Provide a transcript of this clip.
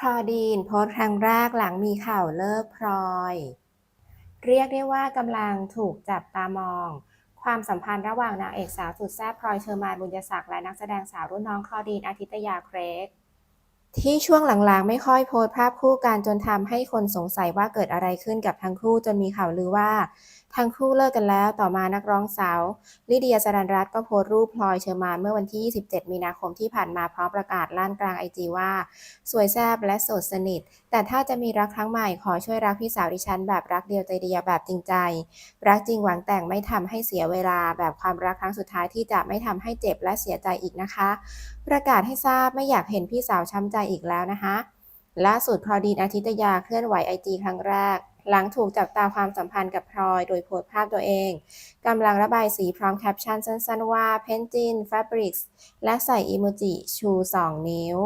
คลอดีนโพสครั้งแรกหลังมีข่าวเลิกพลอย เรียกได้ว่ากำลังถูกจับตามอง ความสัมพันธ์ระหว่างนางเอกสาวสุดแซ่บพลอยเชอร์มานบุญยศักดิ์และนักแสดงสาวรุ่นน้องคลอดีนอาทิตยาเครก ที่ช่วงหลังๆ ไม่ค่อยโพสภาพคู่กันจนทำให้คนสงสัยว่าเกิดอะไรขึ้นกับทั้งคู่จนมีข่าวลือว่า ทั้งคู่เลิกกันแล้วต่อมานักร้องสาวลิเดียสรันรัตน์ก็โพสรูปพลอยเชอร์มานเมื่อวันที่ 27 มีนาคมที่ผ่านมาพร้อมประกาศลั่นกลางไอจีว่า สวยแซ่บและโสดสนิท แต่ถ้าจะมีรักครั้งใหม่ขอช่วยรักพี่สาวดิฉันแบบรักเดียวใจเดียวแบบจริงใจ รักจริงหวังแต่งไม่ทำให้เสียเวลาแบบความรักครั้งสุดท้ายที่จะไม่ทำให้เจ็บและเสียใจอีกนะคะ ประกาศให้ทราบไม่อยากเห็นพี่สาวช้ำใจอีกแล้วนะคะล่าสุดพลอยดีนอาทิตยาเคลื่อนไหวไอจีครั้งแรก หลังถูกจับตาความสัมพันธ์กับพลอย โดยโพสต์ภาพตัวเองกำลังระบายสีพร้อมแคปชั่นสั้นๆว่าเพนจินแฟบริกส์และใส่อีโมจิชู 2 นิ้ว